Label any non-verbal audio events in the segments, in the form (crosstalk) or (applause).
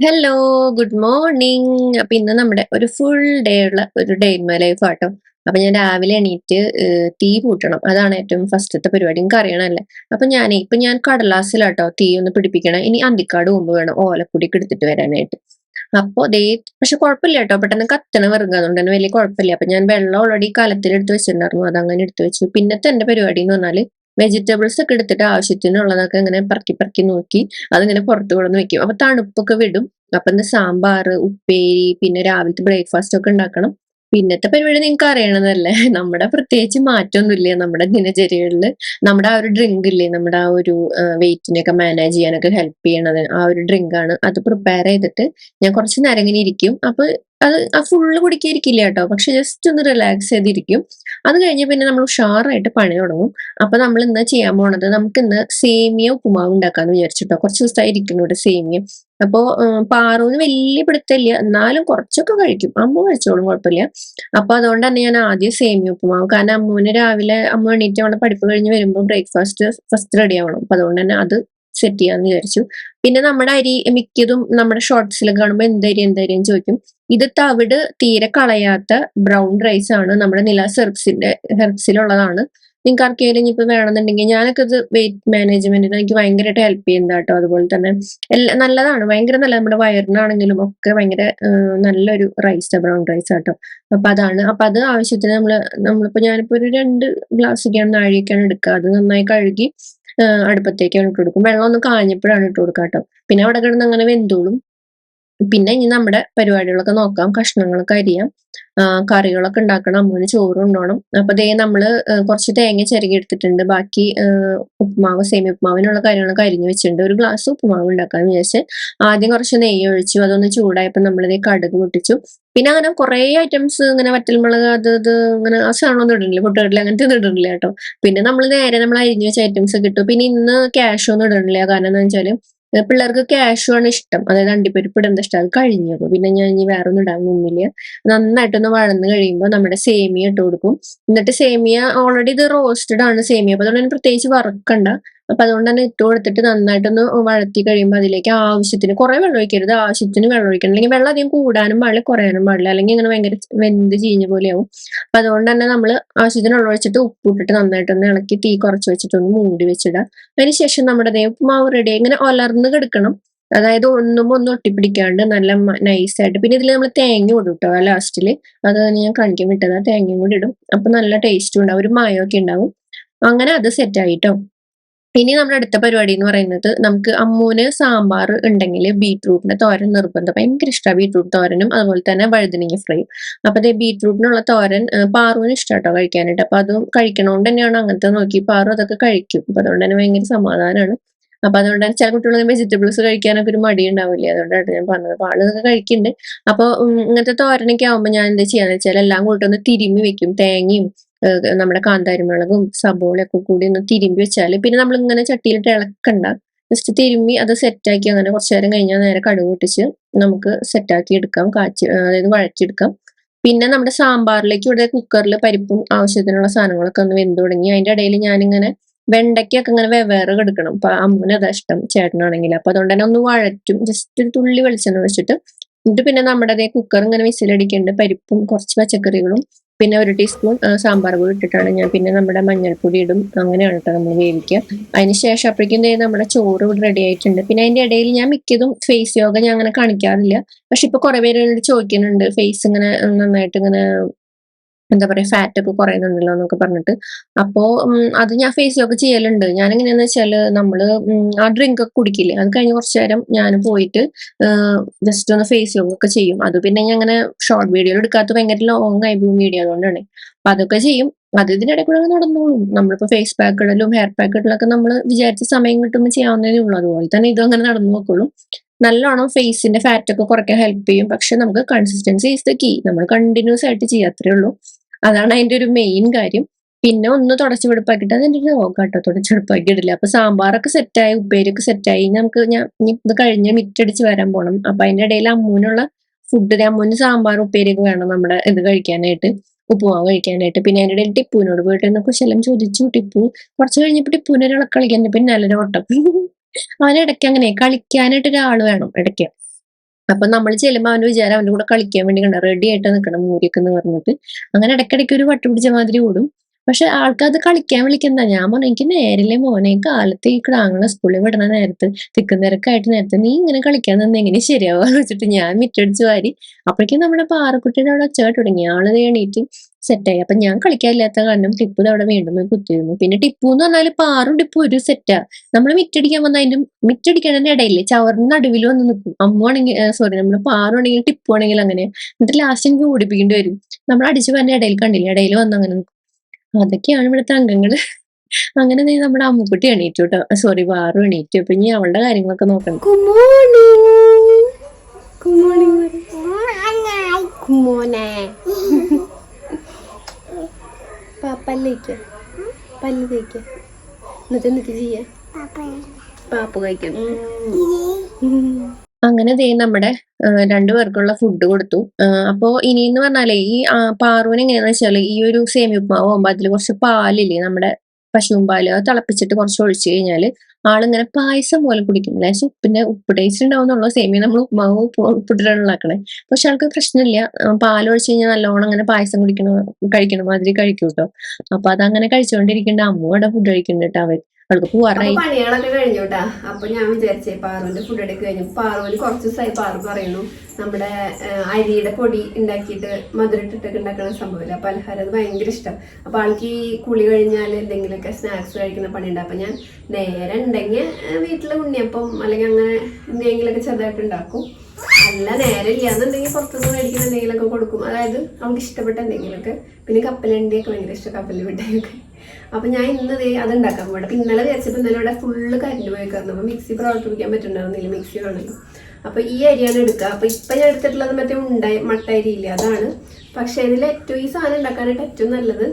Hello good morning അപ്പൊ ഇന്ന് നമ്മുടെ ഒരു ഫുൾ ഡേ ഉള്ള ഒരു ഡേ ഇൻ മൈ ലൈഫ് ആട്ടോ. അപ്പൊ ഞാൻ രാവിലെ എണീറ്റ് തീ പൂട്ടണം അതാണ് ഏറ്റവും ഫസ്റ്റത്തെ പരിപാടി. എനിക്ക് അറിയണല്ലേ? അപ്പൊ ഞാൻ ഇപ്പൊ ഞാൻ കടലാസിലാട്ടോ തീ ഒന്ന് പിടിപ്പിക്കണം. ഇനി അന്തിക്കാട് മുമ്പ് വേണം ഓലക്കുടിക്ക് എടുത്തിട്ട് വരാനായിട്ട്. അപ്പൊ ദേ പക്ഷെ കുഴപ്പമില്ല കേട്ടോ പെട്ടെന്ന് കത്തണ വിറങ്ങ് അതുകൊണ്ട് തന്നെ വലിയ കുഴപ്പമില്ല. അപ്പൊ ഞാൻ വെള്ളം ഓൾറെഡി കലത്തിൽ എടുത്ത് വെച്ചിട്ടുണ്ടായിരുന്നു. അത് അങ്ങനെ എടുത്ത് വെച്ചു. പിന്നത്തെ എന്റെ പരിപാടി എന്ന് പറഞ്ഞാൽ വെജിറ്റബിൾസ് ഒക്കെ എടുത്തിട്ട് ആവശ്യത്തിനുള്ളതൊക്കെ ഇങ്ങനെ പറക്കി പറക്കി നോക്കി അതിങ്ങനെ പുറത്ത് കൊണ്ടുവന്ന് വെക്കും. അപ്പൊ തണുപ്പൊക്കെ വിടും. അപ്പൊ ഇന്ന് സാമ്പാർ ഉപ്പേരി പിന്നെ രാവിലത്തെ ബ്രേക്ക്ഫാസ്റ്റ് ഒക്കെ ഉണ്ടാക്കണം. പിന്നത്തെ പരിപാടി നിങ്ങൾക്ക് അറിയണമെന്നല്ലേ (laughs) നമ്മുടെ പ്രത്യേകിച്ച് മാറ്റമൊന്നുമില്ല നമ്മുടെ ദിനചര്യകളിൽ നമ്മുടെ ആ ഒരു ഡ്രിങ്ക് ഇല്ലേ? നമ്മുടെ ആ ഒരു വെയിറ്റിനെയൊക്കെ മാനേജ് ചെയ്യാനൊക്കെ ഹെൽപ്പ് ചെയ്യണത് ആ ഒരു ഡ്രിങ്ക് ആണ്. അത് പ്രിപ്പയർ ചെയ്തിട്ട് ഞാൻ കുറച്ച് നേരം ഇങ്ങനെ ഇരിക്കും. അപ്പൊ അത് ആ ഫുള്ള് കുടിക്കാതിരിക്കില്ല കേട്ടോ. പക്ഷെ ജസ്റ്റ് ഒന്ന് റിലാക്സ് ചെയ്തിരിക്കും. അത് കഴിഞ്ഞ് പിന്നെ നമ്മൾ ഉഷാറായിട്ട് പണി തുടങ്ങും. അപ്പൊ നമ്മൾ ഇന്ന് ചെയ്യാൻ പോണത് നമുക്ക് ഇന്ന് സേമിയ ഉപ്പുമാവ് ഉണ്ടാക്കാന്ന് വിചാരിച്ചിട്ടോ. കുറച്ച് ദിവസമായി ഇരിക്കുന്നു ഇവിടെ സേമിയ. അപ്പോ പാറുന്ന് വലിയ പിടുത്തമില്ല. എന്നാലും കുറച്ചൊക്കെ കഴിക്കും. അമ്മ കഴിച്ചോളും കുഴപ്പമില്ല. അപ്പൊ അതുകൊണ്ട് തന്നെ ഞാൻ ആദ്യം സേമിയ ഉപ്പുമാവ്. കാരണം അമ്മുവിന് രാവിലെ അമ്മ എണീറ്റ് അവളെ പഠിപ്പ് കഴിഞ്ഞ് വരുമ്പോൾ ബ്രേക്ക്ഫാസ്റ്റ് ഫസ്റ്റ് റെഡി ആവണം. അപ്പൊ അതുകൊണ്ട് തന്നെ അത് സെറ്റ് ചെയ്യാന്ന് വിചാരിച്ചു. പിന്നെ നമ്മുടെ അരി മിക്കതും നമ്മുടെ ഷോർട്ട്സിൽ കാണുമ്പോൾ എന്തരി എന്തരി എന്ന് ചോദിക്കും. ഇത് തവിട് തീരെ കളയാത്ത ബ്രൗൺ റൈസ് ആണ് നമ്മുടെ നില സെർബ്സിന്റെ ഹെർബ്സിലുള്ളതാണ് നിങ്ങൾക്ക് ആർക്കെങ്കിലും ഇനിയിപ്പോ വേണമെന്നുണ്ടെങ്കിൽ ഞാനൊക്കെ ഇത് വെയിറ്റ് മാനേജ്മെന്റിന് എനിക്ക് ഭയങ്കരമായിട്ട് ഹെൽപ്പ് ചെയ്യുന്ന കേട്ടോ അതുപോലെ തന്നെ എല്ലാം നല്ലതാണ്. ഭയങ്കര നല്ല നമ്മുടെ വയറിനാണെങ്കിലും ഒക്കെ ഭയങ്കര നല്ലൊരു റൈസ് ബ്രൗൺ റൈസ് ആട്ടോ. അപ്പൊ അതാണ്. അപ്പൊ അത് ആവശ്യത്തിന് നമ്മൾ നമ്മളിപ്പോ ഞാനിപ്പോ ഒരു രണ്ട് ഗ്ലാസ് ഒക്കെയാണ് നാഴിയൊക്കെയാണ് എടുക്കുക അത് നന്നായി കഴുകി അടുപ്പത്തേക്കാണ് ഇട്ട് കൊടുക്കും. വെള്ളം ഒന്ന് കാഞ്ഞപ്പോഴാണ് ഇട്ട് കൊടുക്കുക കേട്ടോ പിന്നെ അവിടെ കിടന്ന് അങ്ങനെ വെന്തോളും. പിന്നെ ഇനി നമ്മുടെ പരിപാടികളൊക്കെ നോക്കാം. കഷ്ണങ്ങളൊക്കെ അരിയാം. കറികളൊക്കെ ഉണ്ടാക്കണം. അമ്മൂന് ചോറ് കൊണ്ടുപോകണം അപ്പൊ ദേ നമ്മൾ കുറച്ച് തേങ്ങ ചിരകി എടുത്തിട്ടുണ്ട്. ബാക്കി ഉപ്പുമാവ് സേമി ഉപ്പുമാവിനുള്ള കാര്യങ്ങളൊക്കെ അരിഞ്ഞു വെച്ചിട്ടുണ്ട്. ഒരു ഗ്ലാസ് ഉപ്പുമാവ് ഉണ്ടാക്കാൻ വിചാരിച്ച്. ആദ്യം കുറച്ച് നെയ്യ് ഒഴിച്ചു. അതൊന്ന് ചൂടായപ്പോൾ നമ്മളിത് കടുക് പൊട്ടിച്ചു. പിന്നെ അങ്ങനെ കുറേ ഐറ്റംസ് ഇങ്ങനെ വറ്റൽമുളക് അത് ഇത് ഇങ്ങനെ ആ സാധനമൊന്നും ഇടണില്ല. പൊട്ടുകടല അങ്ങനത്തെ ഒന്നും ഇടണില്ല കേട്ടോ. പിന്നെ നമ്മൾ നേരെ നമ്മൾ അരിഞ്ഞു വെച്ച ഐറ്റംസ് കിട്ടും പിന്നെ ഇന്ന് ക്യാഷ് ഒന്നും ഇടണില്ല. കാരണം എന്താ വെച്ചാൽ ഏഹ് പിള്ളേർക്ക് ക്യാഷു ആണ് ഇഷ്ടം. അതായത് അണ്ടിപ്പരിപ്പ് ഇടേണ്ട ഇഷ്ടം. അത് കഴിഞ്ഞത് പിന്നെ ഞാൻ ഇനി വേറെ ഒന്നും ഇടാൻ നിന്നില്ല. നന്നായിട്ടൊന്ന് വഴന്ന് കഴിയുമ്പോൾ നമ്മുടെ സേമിയ ഇട്ട് കൊടുക്കും. എന്നിട്ട് സേമിയ ഓൾറെഡി ഇത് റോസ്റ്റഡ് ആണ് സേമിയ. അപ്പൊ അതുകൊണ്ട് പ്രത്യേകിച്ച് വറക്കണ്ട. അപ്പൊ അതുകൊണ്ട് തന്നെ ഇട്ട് കൊടുത്തിട്ട് നന്നായിട്ടൊന്ന് വഴത്തി കഴിയുമ്പോൾ അതിലേക്ക് ആവശ്യത്തിന് കുറെ വെള്ളം ഒഴിക്കരുത്. ആവശ്യത്തിന് വെള്ളം ഒഴിക്കണം. അല്ലെങ്കിൽ വെള്ളം അധികം കൂടാനും പാടില്ല കുറയാനും പാടില്ല. അല്ലെങ്കിൽ ഇങ്ങനെ ഭയങ്കര വെന്ത് ചീഞ്ഞ പോലെയാവും. അപ്പൊ അതുകൊണ്ട് തന്നെ നമ്മൾ ആവശ്യത്തിന് വെള്ളം ഒഴിച്ചിട്ട് ഉപ്പ് ഇട്ടിട്ട് നന്നായിട്ടൊന്ന് ഇളക്കി തീ കുറച്ച് വെച്ചിട്ട് ഒന്ന് മൂടി വെച്ചിടുക. അതിനുശേഷം നമ്മുടെ ദേ ഉപ്പുമാവ് റെഡി ഇങ്ങനെ ഒലർന്ന് കിടക്കണം. അതായത് ഒന്നും ഒന്നും ഒട്ടിപ്പിടിക്കാണ്ട് നല്ല നൈസായിട്ട് പിന്നെ ഇതിൽ നമ്മൾ തേങ്ങ ഇടും കേട്ടോ ലാസ്റ്റിൽ അത് ഞാൻ കാണിക്കാൻ വിട്ടതാ. തേങ്ങയും കൂടി ഇടും. അപ്പൊ നല്ല ടേസ്റ്റും ഉണ്ടാവും. ഒരു മായമൊക്കെ ഉണ്ടാവും. അങ്ങനെ അത് സെറ്റ് ആയിട്ടോ ഇനി നമ്മുടെ അടുത്ത പരിപാടി എന്ന് പറയുന്നത് നമുക്ക് അമ്മൂന് സാമ്പാർ ഉണ്ടെങ്കിൽ ബീറ്റ്റൂട്ടിന്റെ തോരൻ നിർബന്ധം. ഭയങ്കര ഇഷ്ടമാണ് ബീറ്റ്റൂട്ട് തോരനും അതുപോലെ തന്നെ വഴുതനങ്ങ ഫ്രൈയും. അപ്പൊ അതേ ബീറ്റ്റൂട്ടിനുള്ള തോരൻ പാറുവിന് ഇഷ്ടാട്ടോ കഴിക്കാനായിട്ട്. അപ്പൊ അതും കഴിക്കണോണ്ട് തന്നെയാണ് അങ്ങനത്തെ നോക്കി പാറു അതൊക്കെ കഴിക്കും. അപ്പൊ അതുകൊണ്ട് തന്നെ ഭയങ്കര സമാധാനമാണ് അപ്പൊ അതുകൊണ്ട് തന്നെ ചില കുട്ടികൾ വെജിറ്റബിൾസ് കഴിക്കാനൊക്കെ ഒരു മടി ഉണ്ടാവില്ലേ അതുകൊണ്ടാണ് ഞാൻ പറഞ്ഞത്. അപ്പൊ ആൾ ഇതൊക്കെ കഴിക്കുന്നുണ്ട് അപ്പൊ ഇങ്ങനത്തെ തോരനൊക്കെ ആവുമ്പോൾ ഞാൻ എന്താ ചെയ്യാന്ന് വെച്ചാൽ എല്ലാം കൂട്ടൊന്ന് തിരുമ്മി വെക്കും. തേങ്ങയും നമ്മുടെ കാന്താരിമുളകും സബോളയൊക്കെ കൂടി ഒന്ന് തിരുമ്പി വെച്ചാൽ പിന്നെ നമ്മൾ ഇങ്ങനെ ചട്ടിയിലിട്ട് ഇളക്കണ്ട. ജസ്റ്റ് തിരുമ്മി അത് സെറ്റാക്കി അങ്ങനെ കുറച്ചു നേരം കഴിഞ്ഞാൽ നേരെ കടുക് പൊട്ടിച്ച് നമുക്ക് സെറ്റാക്കി എടുക്കാം. കാച്ചി അതായത് വഴച്ചെടുക്കാം പിന്നെ നമ്മുടെ സാമ്പാറിലേക്ക് ഇവിടെ കുക്കറിൽ പരിപ്പും ആവശ്യത്തിനുള്ള സാധനങ്ങളൊക്കെ ഒന്ന് വെന്ത് തുടങ്ങി. അതിന്റെ ഇടയിൽ ഞാനിങ്ങനെ വെണ്ടയ്ക്കൊക്കെ ഇങ്ങനെ വെവ്വേറെ കെടുക്കണം. അപ്പൊ അമ്മൂന് അതാ ഇഷ്ടം ചേട്ടനാണെങ്കിൽ. അപ്പൊ അതുകൊണ്ട് തന്നെ ഒന്ന് വഴറ്റും. ജസ്റ്റ് ഒരു തുള്ളി വെളിച്ചെണ്ണ വെച്ചിട്ട് എന്നിട്ട് പിന്നെ നമ്മുടെ അതേ കുക്കർ ഇങ്ങനെ വിസിലടിക്കുന്നുണ്ട് പരിപ്പും കുറച്ച് പച്ചക്കറികളും പിന്നെ ഒരു ടീസ്പൂൺ സാമ്പാർ കൂടി ഇട്ടിട്ടാണ് ഞാൻ പിന്നെ നമ്മുടെ മഞ്ഞൾപ്പൊടി ഇടും. അങ്ങനെയാണ് കേട്ടോ നമ്മൾ വേവിക്കുക. അതിന് ശേഷം അപ്പോഴേക്കും നമ്മുടെ ചോറ് ഇവിടെ റെഡി ആയിട്ടുണ്ട്. പിന്നെ അതിന്റെ ഇടയിൽ ഞാൻ മിക്കതും ഫേസ് യോഗ ഞാൻ അങ്ങനെ കാണിക്കാറില്ല. പക്ഷെ ഇപ്പൊ കുറെ പേര് ചോദിക്കുന്നുണ്ട് ഫേസ് ഇങ്ങനെ നന്നായിട്ട് ഇങ്ങനെ എന്താ പറയാ ഫാറ്റ് ഒക്കെ കുറയുന്നുണ്ടല്ലോ എന്നൊക്കെ പറഞ്ഞിട്ട്. അപ്പോ അത് ഞാൻ ഫേസ് ഒക്കെ ചെയ്യലുണ്ട്. ഞാൻ എങ്ങനെയാന്ന് വെച്ചാൽ നമ്മൾ ആ ഡ്രിങ്ക് ഒക്കെ കുടിക്കില്ലേ? അത് കഴിഞ്ഞ് കുറച്ചു നേരം ഞാൻ പോയിട്ട് ജസ്റ്റ് ഒന്ന് ഫേസ് യോഗ ഒക്കെ ചെയ്യും. അത് പിന്നെ ഞാൻ അങ്ങനെ ഷോർട്ട് വീഡിയോ എടുക്കാത്ത ഭയങ്കര ലോങ് ആയി വീഡിയോ അതുകൊണ്ടാണ്. അപ്പൊ അതൊക്കെ ചെയ്യും. അത് ഇതിനിടയ്ക്ക് കൂടെ നടന്നോളും. നമ്മളിപ്പോ ഫേസ് പാക്ക് ഇടലും ഹെയർ പാക്ക് ഇടലൊക്കെ നമ്മൾ വിചാരിച്ച സമയം കിട്ടുമ്പോൾ ചെയ്യാവുന്നതേ ഉള്ളൂ. അതുപോലെ തന്നെ ഇതും അങ്ങനെ നടന്നു നോക്കുള്ളൂ നല്ലോണം ഫേസിന്റെ ഫാറ്റ് ഒക്കെ കുറയ്ക്കാൻ ഹെൽപ്പ് ചെയ്യും. പക്ഷെ നമുക്ക് കൺസിസ്റ്റൻസി ഈസ് ദ കീ നമ്മൾ കണ്ടിന്യൂസ് ആയിട്ട് ചെയ്യാത്രേ ഉള്ളൂ. അതാണ് അതിന്റെ ഒരു മെയിൻ കാര്യം. പിന്നെ ഒന്ന് തുടച്ചു വെടുപ്പാക്കിയിട്ട് അതെന്റെ രോഗാട്ടോ തുടച്ചു വെടുപ്പാക്കി ഇടില്ല അപ്പൊ സാമ്പാറൊക്കെ സെറ്റായി ഉപ്പേരിയൊക്കെ സെറ്റായി നമുക്ക് ഞാൻ ഇത് കഴിഞ്ഞ് മിറ്റടിച്ച് വരാൻ പോണം. അപ്പൊ അതിന്റെ ഇടയിൽ അമ്മൂനുള്ള ഫുഡ് അമ്മൂന് സാമ്പാർ ഉപ്പേരിയൊക്കെ വേണം നമ്മുടെ ഇത് കഴിക്കാനായിട്ട്. ഉപ്പുമാവ് കഴിക്കാനായിട്ട്. പിന്നെ അതിന്റെ ഇടയിൽ ടിപ്പുവിനോട് പോയിട്ട് എന്നൊക്കെ ശലം ചോദിച്ചു. ടിപ്പു കുറച്ച് കഴിഞ്ഞപ്പോ ടിപ്പുവിനെ കളിക്കാൻ. പിന്നെ നല്ലൊരു ഓട്ടം (laughs) അവനിടയ്ക്ക് അങ്ങനെ കളിക്കാനായിട്ട് ഒരാൾ വേണം ഇടയ്ക്ക്. അപ്പൊ നമ്മൾ ചെല്ലുമ്പോൾ അവന് വിചാരം അവന്റെ കൂടെ കളിക്കാൻ വേണ്ടി കണ്ട. റെഡി ആയിട്ട് നിൽക്കണം മൂരിയൊക്കെ എന്ന് പറഞ്ഞിട്ട്. അങ്ങനെ ഇടയ്ക്കിടയ്ക്ക് ഒരു വട്ട് പിടിച്ച മാതിരി ഓടും. പക്ഷെ ആൾക്കത് കളിക്കാൻ വിളിക്കുന്ന ഞാൻ പറഞ്ഞു എനിക്ക് നേരില്ലേ മോനെ കാലത്ത് ഈ കിടാങ്ങളെ സ്കൂളിൽ വിടണ നേരത്ത് തിക്കുന്നിരക്കായിട്ട് നേരത്തെ നീ ഇങ്ങനെ കളിക്കാൻ നിന്ന് എങ്ങനെ ശരിയാവാന്ന് വെച്ചിട്ട് ഞാൻ മിറ്റടിച്ച് വാരി. അപ്പോഴേക്കും നമ്മുടെ പാറക്കുട്ടിയുടെ അവിടെ ഒച്ചയായിട്ട് തുടങ്ങി. ആൾ എണീറ്റ് സെറ്റായി അപ്പൊ ഞാൻ കളിക്കാനില്ലാത്ത കാരണം ടിപ്പു അവിടെ വീണ്ടും കുത്തിയിരുന്നു. പിന്നെ ടിപ്പു എന്ന് പറഞ്ഞാൽ പാറും ടിപ്പു ഒരു സെറ്റാ നമ്മൾ മിറ്റടിക്കാൻ വന്ന അതിന്റെ മിറ്റടിക്കണതിന്റെ ഇടയില്ലേ ചവറിന് നടുവിൽ വന്ന് നിൽക്കും അമ്മ ആണെങ്കിൽ സോറി നമ്മൾ പാറുവാണെങ്കിൽ ടിപ്പു ആണെങ്കിൽ അങ്ങനെ. എന്നിട്ട് ലാസ്റ്റ് എനിക്ക് ഓടിപ്പിക്കേണ്ടി വരും. നമ്മൾ അടിച്ചു പറഞ്ഞ ഇടയിൽ കണ്ടില്ല? ഇടയിൽ വന്ന് അങ്ങനെ നിൽക്കും അതൊക്കെയാണ് ഇവിടുത്തെ അംഗങ്ങൾ. (laughs) അങ്ങനെ നീ നമ്മുടെ അമ്മുക്കുട്ടി എണീറ്റു കേട്ടോ സോറി പാറു എണീറ്റു. അപ്പൊ ഇനി അവളുടെ കാര്യങ്ങളൊക്കെ നോക്കണം. Good morning. Good morning. (laughs) പല്ലേക്ക്. പല്ല് തേക്ക് എന്നിട്ട് എന്നിട്ട് ചെയ്യാ? പാപ്പ കഴിക്കും അങ്ങനെ ദേ നമ്മുടെ രണ്ടു പേർക്കുള്ള ഫുഡ് കൊടുത്തു. അപ്പോ ഇനിയെന്ന് പറഞ്ഞാലേ ഈ പാറുവിന് എങ്ങനെയാണെന്ന് വെച്ചാൽ ഈ ഒരു സേമിയ ഉപ്മാവ് ആകുമ്പോ അതിൽ കുറച്ച് പാലില്ലേ നമ്മുടെ പശുവും പാൽ അത് തിളപ്പിച്ചിട്ട് കുറച്ച് ഒഴിച്ചു കഴിഞ്ഞാൽ ആളിങ്ങനെ പായസം പോലെ കുടിക്കും. ലേശം ഉപ്പിന്റെ ഉപ്പ് ടേസ്റ്റ് ഉണ്ടാവും എന്നുള്ളത് സേമിയ നമ്മൾ ഉപ്മാവ് ഉപ്പ് ഉപ്പിട്ടിട്ടാണ് ഉണ്ടാക്കണേ. പക്ഷെ ആൾക്ക് പ്രശ്നമില്ല. ഒഴിച്ച് കഴിഞ്ഞാൽ നല്ലോണം അങ്ങനെ പായസം കുടിക്കണ കഴിക്കണ മാതിരി കഴിക്കും കേട്ടോ അപ്പൊ അതങ്ങനെ കഴിച്ചുകൊണ്ടിരിക്കേണ്ട അമ്മ ഇവിടെ ഫുഡ് കഴിക്കുന്നുണ്ട് കേട്ടോ അവർ അവൾക്ക് പോവാറായി പണികളൊക്കെ കഴിഞ്ഞു കേട്ടാ അപ്പൊ ഞാൻ വിചാരിച്ചേ പാറുവിന്റെ ഫുഡ് എടുത്ത് കഴിഞ്ഞു പാറുവിന് കുറച്ച് ദിവസമായി പാറു പറയുന്നു. നമ്മുടെ അരിയുടെ പൊടി ഉണ്ടാക്കിയിട്ട് മധുരട്ടിട്ടൊക്കെ ഉണ്ടാക്കുന്ന സംഭവമില്ല പലഹാരം അത് ഭയങ്കര ഇഷ്ടം. അപ്പൊ ആൾക്ക് ഈ കുളി കഴിഞ്ഞാൽ എന്തെങ്കിലുമൊക്കെ സ്നാക്സ് കഴിക്കുന്ന പണിയുണ്ട്. അപ്പൊ ഞാൻ നേരെ ഉണ്ടെങ്കിൽ വീട്ടിലെ ഉണ്ണിയപ്പം അല്ലെങ്കിൽ അങ്ങനെ എന്തെങ്കിലുമൊക്കെ ചെറുതായിട്ട് ഉണ്ടാക്കും. അല്ല നേരെ ഇല്ലാന്നുണ്ടെങ്കിൽ പുറത്തുനിന്ന് മേടിക്കുന്ന എന്തെങ്കിലുമൊക്കെ കൊടുക്കും. അതായത് അവൾക്ക് ഇഷ്ടപ്പെട്ട എന്തെങ്കിലുമൊക്കെ. പിന്നെ കപ്പലണ്ടിയൊക്കെ ഭയങ്കര ഇഷ്ടം കപ്പലിൽ മിഠായിയൊക്കെ അപ്പൊ ഞാൻ ഇന്ന് അത് ഉണ്ടാക്കാൻ പോകണം അപ്പൊ ഇന്നലെ വിചാരിച്ചപ്പോ ഇന്നലെ ഇവിടെ ഫുള്ള് കരണ്ട് പോയി കയറുന്നു. അപ്പൊ മിക്സി പ്രവർത്തിപ്പിക്കാൻ പറ്റുന്നുണ്ടായിരുന്നില്ല മിക്സി ആണല്ലോ അപ്പൊ ഈ അരിയാണ് എടുക്കുക. അപ്പൊ ഇപ്പൊ ഞാൻ എടുത്തിട്ടുള്ളത് മറ്റേ ഉണ്ടായി മട്ട അരി ഇല്ലേ അതാണ്. പക്ഷെ ഇതിൽ ഏറ്റവും ഈ സാധനം ഉണ്ടാക്കാനായിട്ട് ഏറ്റവും നല്ലത്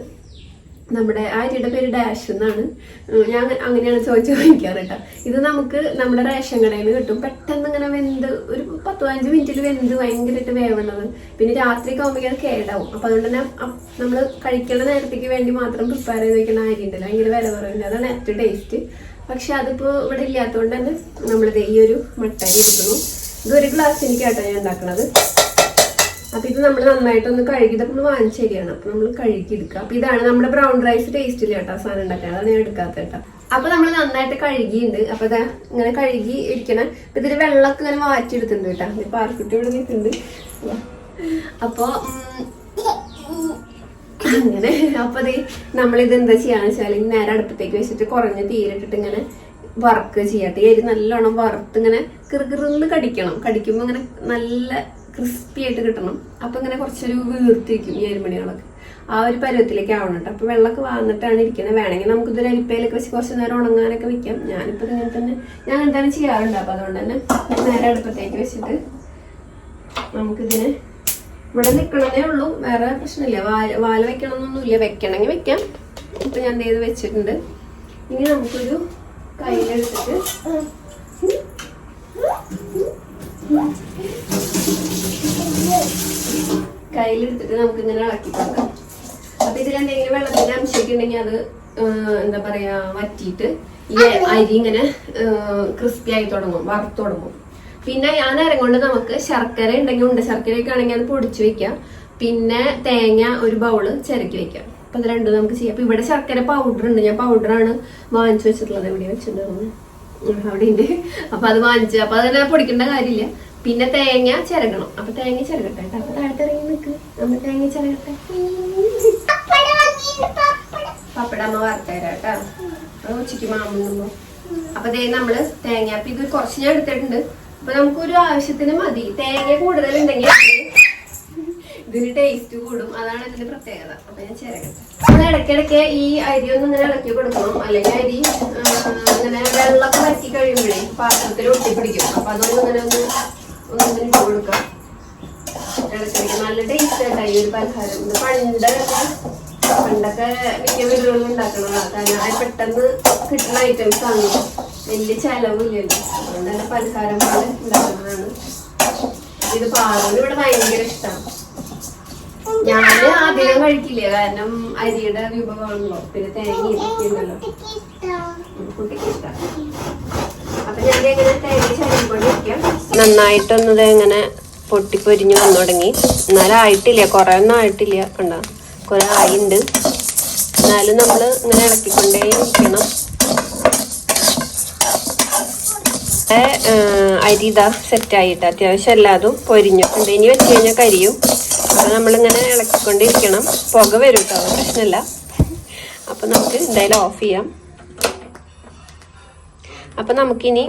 നമ്മുടെ ആ അരിയുടെ പേര് ഡാഷ് എന്നാണ്. ഞാൻ അങ്ങനെയാണ് ചോദിച്ചു വാങ്ങിക്കാറ് കേട്ടോ. ഇത് നമുക്ക് നമ്മുടെ റേഷൻ കടയിൽ നിന്ന് കിട്ടും. പെട്ടെന്ന് ഇങ്ങനെ വെന്ത് ഒരു പത്ത് പതിനഞ്ച് മിനിറ്റിൽ വെന്ത് ഭയങ്കരമായിട്ട് വേവണത്. പിന്നെ രാത്രി ആകുമ്പോഴേക്കും അത് കേടാവും. അപ്പൊ അതുകൊണ്ട് തന്നെ നമ്മൾ കഴിക്കുന്ന നേരത്തേക്ക് വേണ്ടി മാത്രം പ്രിപ്പയർ ചെയ്ത് വെക്കുന്ന അരി ഉണ്ടല്ലോ ഭയങ്കര വില കുറവില്ല. അതാണ് ഏറ്റവും ടേസ്റ്റ് പക്ഷെ അതിപ്പോ ഇവിടെ ഇല്ലാത്തതുകൊണ്ട് തന്നെ നമ്മളിത് ഈ ഒരു മട്ടരി എടുക്കുന്നു ഇത് ഒരു ഗ്ലാസ് എനിക്ക് കേട്ടോ ഞാൻ ഉണ്ടാക്കണത്. അപ്പൊ ഇത് നമ്മൾ നന്നായിട്ടൊന്ന് കഴുകി ഇതൊക്കെ ഒന്ന് വാങ്ങിച്ച ശരിയാണ് അപ്പൊ നമ്മൾ കഴുകി എടുക്കുക. അപ്പൊ ഇതാണ് നമ്മുടെ ബ്രൗൺ റൈസ് ടേസ്റ്റ് ഇല്ല കേട്ടോ സാധനം ഉണ്ടാക്കാൻ അതാണ് ഞാൻ എടുക്കാത്ത കേട്ടോ. അപ്പൊ നമ്മൾ നന്നായിട്ട് കഴുകിയിട്ടുണ്ട്. അപ്പൊ ഇതാ ഇങ്ങനെ കഴുകി ഇരിക്കണം. അപ്പൊ ഇതിൽ വെള്ളമൊക്കെ ഇങ്ങനെ മാറ്റി എടുത്തിട്ടുണ്ട് കേട്ടോ. ഇപ്പൊ ആർക്കുട്ടി ഇവിടെ നിൽക്കുന്നുണ്ട്. അപ്പൊ ഉം, അങ്ങനെ അപ്പൊ ഇത് നമ്മളിത് എന്താ ചെയ്യാന്ന് വെച്ചാൽ നേരെ അടുപ്പത്തേക്ക് വെച്ചിട്ട് കുറഞ്ഞ തീരിട്ടിട്ട് ഇങ്ങനെ വർക്ക് ചെയ്യാട്ടെ അരി നല്ലോണം വറുത്ത് ഇങ്ങനെ കിറുകിറുന്ന് കടിക്കണം. കടിക്കുമ്പോൾ ഇങ്ങനെ നല്ല ക്രിസ്പി ആയിട്ട് കിട്ടണം. അപ്പൊ ഇങ്ങനെ കുറച്ചൊരു വീർത്തിരിക്കും ഈ അരിമണികളൊക്കെ ആ ഒരു പരുവത്തിലേക്ക് ആവണം കേട്ടോ. അപ്പൊ വെള്ളമൊക്കെ വാന്നിട്ടാണ് ഇരിക്കുന്നത് വേണമെങ്കിൽ നമുക്ക് ഇതൊരു അരിപ്പയിലൊക്കെ വെച്ച് കുറച്ച് നേരം ഉണങ്ങാനൊക്കെ വെക്കാം. ഞാനിപ്പോ ഇങ്ങനെ തന്നെ ഞാൻ എന്താണ് ചെയ്യാറുണ്ട്? അപ്പൊ അതുകൊണ്ട് തന്നെ നേരെ അടുപ്പത്തേക്ക് വെച്ചിട്ട് നമുക്കിതിനെ ഇവിടെ നിൽക്കണതേ ഉള്ളൂ. വേറെ പ്രശ്നമില്ല. വാൽ വാൽ വെക്കണമെന്നൊന്നുമില്ല. വെക്കണമെങ്കിൽ വെക്കാം. ഇപ്പൊ ഞാൻ ഇത് വെച്ചിട്ടുണ്ട്. ഇനി നമുക്കൊരു കയ്യിലെടുത്തിട്ട് കയ്യിലെടുത്തിട്ട് നമുക്ക് ഇങ്ങനെ ഇളക്കി കൊടുക്കാം. അപ്പൊ ഇതിൽ എന്തെങ്കിലും വെള്ളത്തിന്റെ അംശമൊക്കെ ഉണ്ടെങ്കിൽ അത് എന്താ പറയാ വറ്റിയിട്ട് ഈ അരി ഇങ്ങനെ ക്രിസ്പി ആയി തുടങ്ങും വറുത്ത് തുടങ്ങും. പിന്നെ ഞാൻ നേരം കൊണ്ട് നമുക്ക് ശർക്കര ഉണ്ടെങ്കിൽ ഉണ്ട്. ശർക്കരയൊക്കെ ആണെങ്കിൽ അത് പൊടിച്ചു വെക്കാം പിന്നെ തേങ്ങ ഒരു ബൗൾ ചിരക്കി വെക്കാം അപ്പൊ അത് രണ്ടും നമുക്ക് ചെയ്യാം. അപ്പൊ ഇവിടെ ശർക്കര പൗഡർ ഉണ്ട്. ഞാൻ പൗഡറാണ് വാങ്ങിച്ചു വെച്ചിട്ടുള്ളത്. എവിടെ വെച്ചിട്ടുണ്ടായിരുന്നു അവിടെ ഉണ്ട്. അപ്പൊ അത് വാങ്ങിച്ചു അപ്പൊ അതിനെ പൊടിക്കേണ്ട കാര്യമില്ല. പിന്നെ തേങ്ങ ചിരകണം. അപ്പൊ തേങ്ങ ചിരകട്ടെ കേട്ടോ. അപ്പൊ താഴത്തെ നിൽക്ക് നമ്മൾ തേങ്ങ ചിരകട്ടെ പപ്പടമ്മ വറുത്തരാ കേട്ടോ. ഉച്ചയ്ക്ക് മാമുമ്പോ അപ്പൊ ദേ നമ്മൾ തേങ്ങ അപ്പൊ ഇത് കുറച്ച് ഞാൻ എടുത്തിട്ടുണ്ട്. അപ്പൊ നമുക്കൊരു ആവശ്യത്തിന് മതി. തേങ്ങ കൂടുതൽ ഉണ്ടെങ്കിൽ ഇതിന് ടേസ്റ്റ് കൂടും. അതാണ് ഇതിന്റെ പ്രത്യേകത. അപ്പൊ ഞാൻ ചേരട്ടെ. നമ്മൾ ഇടയ്ക്കിടയ്ക്ക് ഈ അരി ഒന്ന് ഇങ്ങനെ ഇളക്കി കൊടുക്കണം. അല്ലെങ്കിൽ അരി ഇങ്ങനെ വെള്ളമൊക്കെ വറ്റി കഴിയുമ്പോഴേ പാത്രത്തിൽ ഒട്ടിപ്പിടിക്കും. അപ്പൊ അതൊന്നും ഇങ്ങനെ ഒന്ന് ഒന്ന് ഇങ്ങനെ ഇട്ട് കൊടുക്കാം. നല്ല ടേസ്റ്റ് ആയിട്ടാ ഈ ഒരു പലഹാരം ഇത് പണ്ടൊക്കെ മിക്ക വീടുകളിലും ഉണ്ടാക്കണതാണ്. കാരണം പെട്ടെന്ന് കിട്ടുന്ന ഐറ്റംസ് ആണ്. വലിയ ചെലവില്ലല്ലോ. അതുകൊണ്ട് തന്നെ പലഹാരം പോലെ ഉണ്ടാക്കുന്നതാണ്. ഇത് പാലിന് ഇവിടെ ഭയങ്കര ഇഷ്ടമാണ് ഞാൻ അധികം കഴിക്കില്ല. കാരണം അരിയുടെ വിഭവമാണല്ലോ. പിന്നെ തേങ്ങ ഇരിക്കുന്നല്ലോ കുട്ടിക്ക് ഇഷ്ടമാണ് അപ്പൊ ഞാൻ എങ്ങനെ തേങ്ങ ചരിക്കൊണ്ടിരിക്കാം നന്നായിട്ടൊന്ന് ദേ ഇങ്ങനെ പൊട്ടിപ്പൊരിഞ്ഞ് വന്നു തുടങ്ങി. എന്നാലും ആയിട്ടില്ല. കുറെ ഒന്നും ആയിട്ടില്ല കണ്ട? കുറെ ആയിണ്ട്. എന്നാലും നമ്മൾ ഇങ്ങനെ ഇളക്കിക്കൊണ്ടേ ഇരിക്കണം. അരി ഇതാ സെറ്റായിട്ട് അത്യാവശ്യം എല്ലാതും പൊരിഞ്ഞിട്ടുണ്ട് ഇനി വെച്ച് കഴിഞ്ഞാൽ കരിയും. അപ്പൊ നമ്മളിങ്ങനെ ഇളക്കിക്കൊണ്ടിരിക്കണം. പുക വരും കേട്ടോ പ്രശ്നമില്ല അപ്പൊ നമുക്ക് എന്തായാലും ഓഫ് ചെയ്യാം. അപ്പൊ നമുക്കിനി